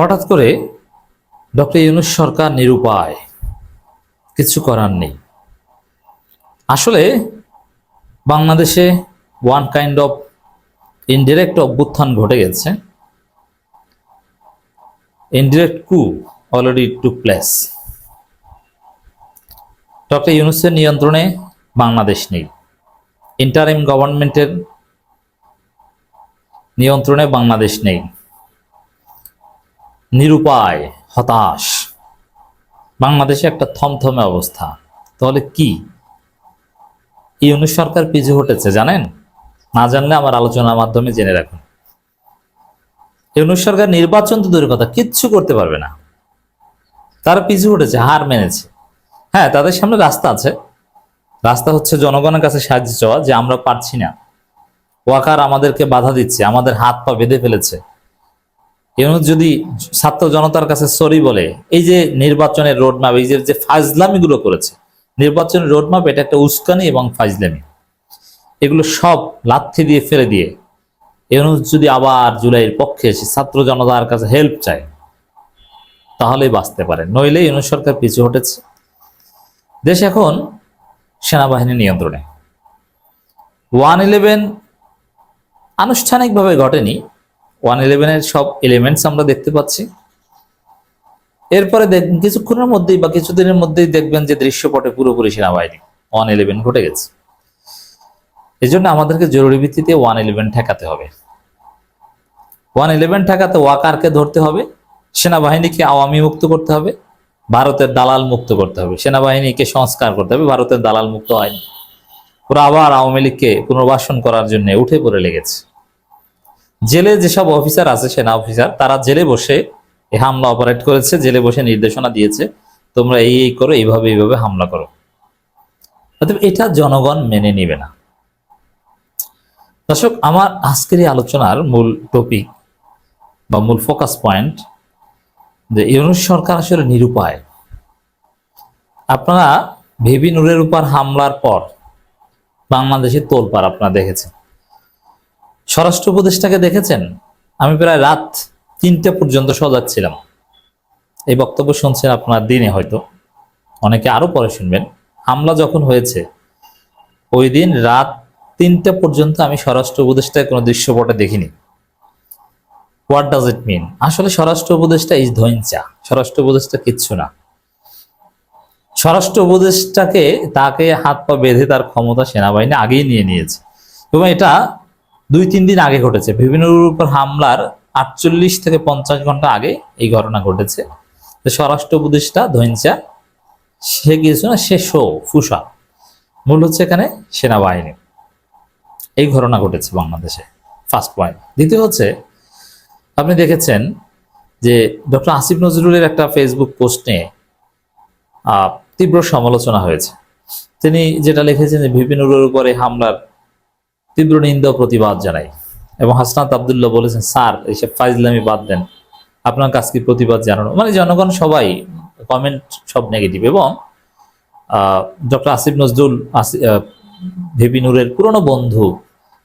হঠাৎ করে ডক্টর ইউনুস সরকার নিরুপায়। কিছু করার নেই। আসলে বাংলাদেশে ওয়ান কাইন্ড অফ ইনডিরেক্ট অভ্যুত্থান ঘটে গেছে। ইনডিরেক্ট কু অলরেডি টু প্লেস ডক্টর ইউনুসের নিয়ন্ত্রণে বাংলাদেশ নেই। ইন্টারিম গভর্নমেন্টের নিয়ন্ত্রণে বাংলাদেশ নেই। নিরুপায়, হতাশ। বাংলাদেশে একটা থমথমে অবস্থা। তাহলে কি? ইউনুস সরকার পিছু হটেছে জানেন? না জানলে আমার আলোচনার মাধ্যমে জেনে রাখুন। ইউনুস সরকার নির্বাচন তো দূরের কথা, কিচ্ছু করতে পারবে না। তারা পিছু হটেছে হার মেনেছে। হ্যাঁ তাদের সামনে রাস্তা আছে। রাস্তা হচ্ছে জনগণের কাছে সাহায্য চাওয়া, যে আমরা পারছি না। ওয়াকার আমাদেরকে বাধা দিচ্ছে, আমাদের হাত পা বেঁধে ফেলেছে। ইউনুস যদি ছাত্র জনতার কাছে সরি বলে, এই যে নির্বাচনের রোডম্যাপ এই যে ফাজলামিগুলো করেছে, নির্বাচনের রোডম্যাপ এটা একটা উস্কানি এবং ফাজলামি। এগুলো সব লাথি দিয়ে ফেলে দিয়ে ইউনুস যদি আবার জুলাইয়ের পক্ষে এসে ছাত্র জনতার কাছে হেল্প চায়, তাহলেই বাঁচতে পারে। নইলে ইউনুস সরকার পিছু হটেছে। দেশ এখন সেনাবাহিনী নিয়ন্ত্রণে। ওয়ান ইলেভেন আনুষ্ঠানিকভাবে ঘটেনি ওয়ান ইলেভেনের সব এলিমেন্টস আমরা দেখতে পাচ্ছি। এরপরে দেখবেন কিছুক্ষণের মধ্যেই বা কিছুদিনের মধ্যেই দেখবেন যে দৃশ্যপটে পুরোপুরি সেনাবাহিনী ওয়ান ইলেভেন ঘটে গেছে। এই জন্য আমাদেরকে জরুরি ভিত্তিতে ওয়ান ইলেভেন ঠেকাতে হবে। ওয়ান ইলেভেন ঠেকাতে ওয়াকারকে ধরতে হবে, সেনাবাহিনীকে আওয়ামী মুক্ত করতে হবে, ভারতের দালাল মুক্ত করতে হবে, সেনাবাহিনীকে সংস্কার করতে হবে, ভারতের দালাল মুক্ত হয়নি। ওরা আবার আওয়ামী লীগকে পুনর্বাসন করার জন্য উঠে পড়ে লেগেছে। জেলে যেসব অফিসার আছে, সেনা অফিসার, তারা জেলে বসে হামলা অপারেট করেছে, জেলে বসে নির্দেশনা দিয়েছে, তোমরা এই এই করো, এইভাবে এইভাবে হামলা করো। এটা জনগণ মেনে নিবে না। দর্শক, আমার আজকের এই আলোচনার মূল টপিক বা মূল ফোকাস পয়েন্ট যে ইউনুস সরকার আসলে নিরুপায়। আপনারা ভেবি নূরের উপর হামলার পর বাংলাদেশে তোলপাড় আপনারা দেখেছেন। স্বরাষ্ট্র উপদেষ্টাকে দেখেছেন? আমি প্রায় রাত তিনটে পর্যন্ত সজাগ ছিলাম। এই বক্তব্য শুনছেন আপনার দিনে হয়তো। অনেকে আরও পরে শুনবেন। হামলা যখন হয়েছে, ওই দিন রাত তিনটা পর্যন্ত আমি স্বরাষ্ট্র উপদেষ্টায় কোনো দৃশ্যপটে দেখিনি। হোয়াট ডাজ ইট মিন আসলে স্বরাষ্ট্র উপদেষ্টা ইজ ধৈঞ্চা স্বরাষ্ট্র উপদেষ্টা কিচ্ছু না। স্বরাষ্ট্র উপদেষ্টাকে তাকে হাত পা বেঁধে তার ক্ষমতা সেনাবাহিনী আগেই নিয়ে নিয়েছে। এবং এটা দুই, তিন দিন আগে ঘটেছে। বিভিন্ন উপর হামলার আটচল্লিশ থেকে পঞ্চাশ ঘণ্টা আগে এই ঘটনা ঘটেছে। স্বরাষ্ট্র উপদেষ্টা ধৈঞ্চা সে গিয়েছে না, সে শো, ফুসা। মূল হচ্ছে এখানে সেনাবাহিনী। এই ঘটনা ঘটেছে বাংলাদেশে ফার্স্ট পয়েন্ট দ্বিতীয় হচ্ছে, আপনি দেখেছেন যে ডক্টর আসিফ নজরুলের একটা ফেসবুক পোস্ট নিয়ে তীব্র সমালোচনা হয়েছে। তিনি যেটা লিখেছেন যে ভিপিনুরের উপরে হামলার তীব্র নিন্দা প্রতিবাদ জানাই। এবং হাসনাত আবদুল্লাহ বলেছেন, স্যার এইসব ফাইজলামি বাদ দেন। আপনার কাছে কি প্রতিবাদ জানানো মানে জনগণ সবাই কমেন্ট সব নেগেটিভ এবং ডক্টর আসিফ নজরুল ভিপি নূরের পুরনো বন্ধু।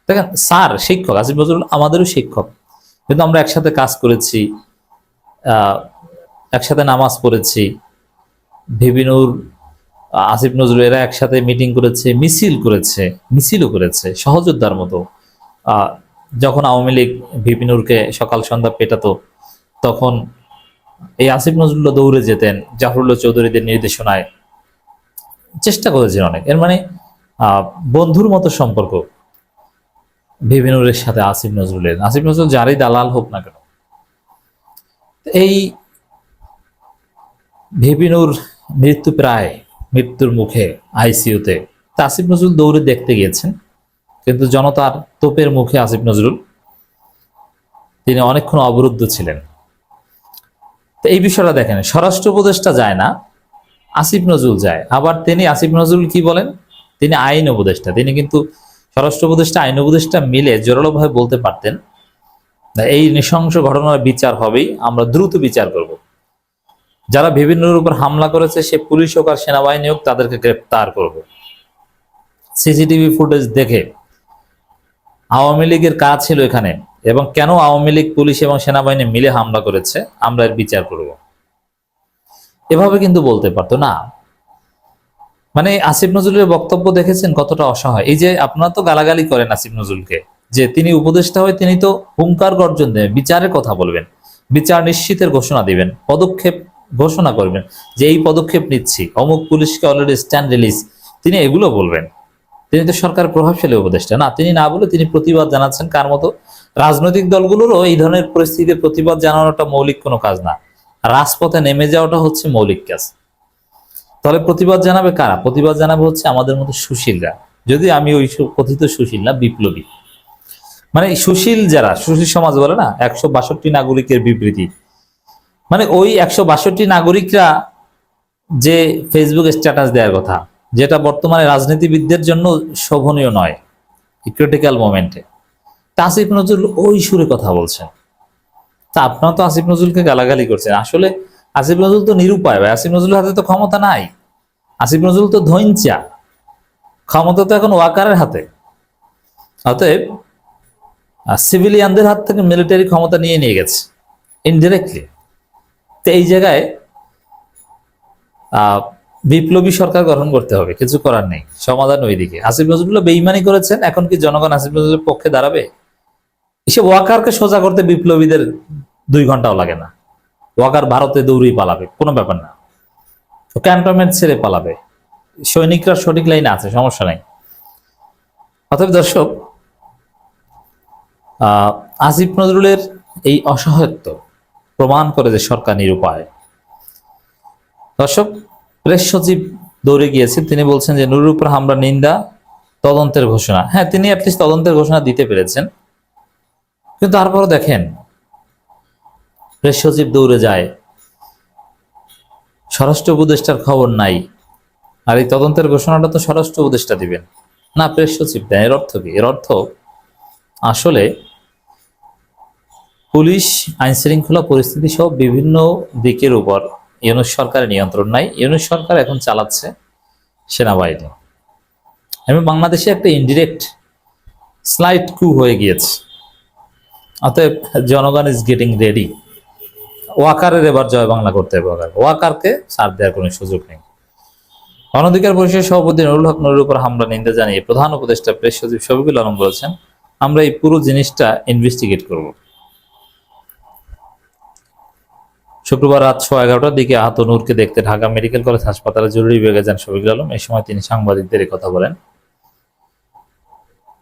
দেখেন, স্যার শিক্ষক, আসিফ নজরুল আমাদেরও শিক্ষক। কিন্তু আমরা একসাথে কাজ করেছি একসাথে নামাজ পড়েছি। ভিবিনুর আসিফ নজরুল এরা একসাথে মিটিং করেছে, মিছিল করেছে, মিছিলও করেছে, সহযোদ্ধার মতো। যখন আওয়ামী লীগ ভিপিনুরকে সকাল সন্ধ্যা পেটাতো, তখন এই আসিফ নজরুল্লাহ দৌড়ে যেতেন, জাফরুল্লাহ চৌধুরীদের নির্দেশনায়। চেষ্টা করেছেন অনেক। এর মানে বন্ধুর মতো সম্পর্ক ভিবিনুরের সাথে আসিফ নজরুলের। আসিফ নজরুল যারই দালাল হোক না কেন, এই ভিবিনুর মৃত্যু প্রায় মৃত্যুর মুখে আইসিইউতে। তা আসিফ নজরুল দৌড়ে দেখতে গিয়েছেন, কিন্তু জনতার তোপের মুখে আসিফ নজরুল, তিনি অনেকক্ষণ অবরুদ্ধ ছিলেন। তো এই বিষয়টা দেখেন, স্বরাষ্ট্র উপদেষ্টা যায় না, আসিফ নজরুল যায়। আবার তিনি, আসিফ নজরুল কি বলেন? তিনি আইন উপদেষ্টা। তিনি কিন্তু স্বরাষ্ট্র উপদেষ্টা, আইন উপদেষ্টা মিলে জোরালোভাবে বলতে পারতেন এই নৃশংস ঘটনার বিচার হবেই, আমরা দ্রুত বিচার করব। যারা বিভিন্নর উপর হামলা করেছে, সে পুলিশ হোক আর সেনাবাহিনী হোক, তাদেরকে গ্রেপ্তার করবে। সিসিটিভি ফুটেজ দেখে আওয়ামী লীগের কাজ ছিল এখানে। এবং কেন আওয়ামী লীগ, পুলিশ এবং সেনাবাহিনী মিলে হামলা করেছে, আমরা এর বিচার করব। এভাবে কিন্তু বলতে পারতো না। মানে আসিফ নজরুলের বক্তব্য দেখেছেন কতটা অসহায়। এই যে আপনারা তো গালাগালি করেন আসিফ নজরুলকে, যে তিনি উপদেষ্টা হয়ে তিনি তো হুঙ্কার গর্জন দেবেন বিচারের কথা বলবেন, বিচার নিশ্চিতের ঘোষণা দিবেন, পদক্ষেপ ঘোষণা করবেন যে এই পদক্ষেপ নিচ্ছি। অমুক পুলিশকে অলরেডি স্ট্যান্ড রিলিজ তিনি এগুলো বলবেন। তিনি তো সরকার প্রভাবশালী উপদেষ্টা। না, তিনি না বলে তিনি প্রতিবাদ জানাচ্ছেন কার মতো? রাজনৈতিক দলগুলোরও এই ধরনের পরিস্থিতিতে প্রতিবাদ জানানোটা মৌলিক কোনো কাজ না। রাজপথে নেমে যাওয়াটা হচ্ছে মৌলিক কাজ। তাহলে প্রতিবাদ জানাবে কারা? প্রতিবাদ জানাবে হচ্ছে আমাদের মতো সুশীলরা। যদি আমি ওই কথিত সুশীল না, বিপ্লবী। মানে সুশীল যারা, সুশীল সমাজ বলে না, একশো বাষট্টি নাগরিকের বিবৃতি। মানে ওই একশো বাষট্টি নাগরিকরা যে ফেসবুক স্ট্যাটাস দেওয়ার কথা, যেটা বর্তমানে রাজনীতিবিদদের জন্য শোভনীয় নয় ক্রিটিক্যাল মোমেন্টে তা আসিফ নজরুল ওই সুরে কথা বলছেন। তা আপনারা তো আসিফ নজরুলকে গালাগালি করছেন। আসলে আসিফ নজরুল তো নিরুপায় ভাই। আসিফ নজরুলের হাতে তো ক্ষমতা নাই। আসিফ নজরুল তো ধৈঞ্চা ক্ষমতা তো এখন ওয়াকারের হাতে। অতএব সিভিলিয়ানদের হাত থেকে মিলিটারি ক্ষমতা নিয়ে নিয়ে গেছে ইনডিরেক্টলি তো এই জায়গায় বিপ্লবী সরকার গঠন করতে হবে, কিছু করার নেই, সমাধান ওইদিকে। আসিফ নজরুল বেইমানি করেছেন, এখন কি জনগণ আসিফ নজরুলের পক্ষে দাঁড়াবে? এসব ওয়াকারকে সোজা করতে বিপ্লবীদের দুই ঘন্টাও লাগে না। ওয়াকার ভারতে দৌড়েই পালাবে, কোনো ব্যাপার না। ক্যান্টনমেন্ট ছেড়ে পালাবে। সৈনিকরা সঠিক লাইনে আছে, সমস্যা নাই। অতএব দর্শক আসিফ নজরুলের এই অসহায়ত্ব প্রমাণ করে যে সরকার নিরুপায়। দর্শক, প্রেস সচিব দৌড়ে গিয়েছেন তিনি বলছেন যে নুরুর উপর হামলা নিন্দা তদন্তের ঘোষণা। হ্যাঁ তিনি অ্যাটলিস্ট তদন্তের ঘোষণা দিতে পেরেছেন। কিন্তু তারপরও দেখেন, প্রেস সচিব দৌড়ে যায়। স্বরাষ্ট্র উপদেষ্টার খবর নাই। আর এই তদন্তের ঘোষণাটা তো স্বরাষ্ট্র উপদেষ্টা দিবেন। না, প্রেস সচিব দেন। এর অর্থ কি? এর অর্থ আসলে পুলিশ আইন শৃঙ্খলা পরিস্থিতি সহ বিভিন্ন দিকের উপর ইউনুস সরকারের নিয়ন্ত্রণ নাই। ইউনুস সরকার এখন চালাচ্ছে সেনাবাহিনী। এবং বাংলাদেশে একটা ইনডিরেক্ট স্লাইড কু হয়ে গিয়েছে। অতএব জনগণ ইজ গেটিং রেডি ওয়াকারের এবার জয় বাংলা করতে হবে ওয়াকারকে। ছাড় দেওয়ার কোনো সুযোগ নেই। অনধিকার পরিষদের সভাপতি নুরুল হক নুরুর উপর হামলা, নিন্দা জানিয়ে প্রধান উপদেষ্টা প্রেস সচিব শফিকুল আলম বলেছেন, আমরা এই পুরো জিনিসটা ইনভেস্টিগেট করব। শুক্রবার রাত সোয়া এগারোটার দিকে আহত নূরকে দেখতে ঢাকা মেডিকেল কলেজ হাসপাতালে জরুরি বিভাগে যান শফিকুল আলম। এই সময় তিনি সাংবাদিকদের কথা বলেন।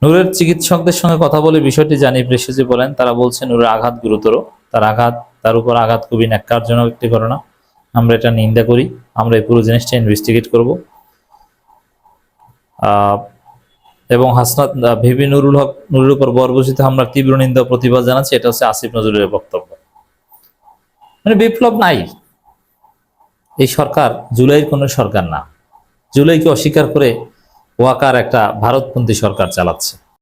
নূরের চিকিৎসকদের সঙ্গে কথা বলে বিষয়টি জানিয়ে প্রেস সচিব বলেন, তারা বলছে নূরের আঘাত গুরুতর। তার আঘাত, তার উপর আঘাত খুবই ন্যাক্কারজনক একটি ঘটনা। আমরা এটা নিন্দা করি। আমরা এই পুরো জিনিসটা ইনভেস্টিগেট করব। এবং হাসনাত ভিবি নুরুল হক নুরুর উপর বর্বচিত আমরা তীব্র নিন্দা প্রতিবাদ জানাচ্ছে। এটা হচ্ছে আসিফ নজরুলের বক্তব্য। মানে বিপ্লব নাই। এই সরকার জুলাইয়ের কোনো সরকার না। জুলাইকে অস্বীকার করে ওয়াকার একটা ভারতপন্থী সরকার চালাচ্ছে।